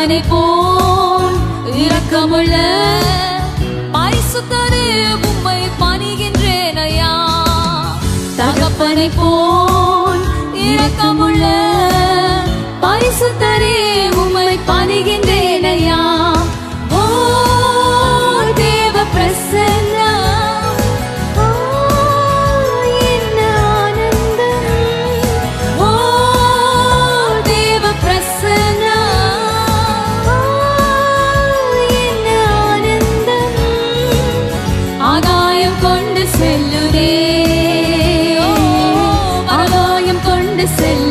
கர்த்தனை போல் இரக்கமுள்ள பரிசுத்தரே உம்மை பணிகின்றேன் ஐயா. தகப்பனை போல் இரக்கமுள்ள பரிசுத்தரே உம்மை பணிகின்றேன் grande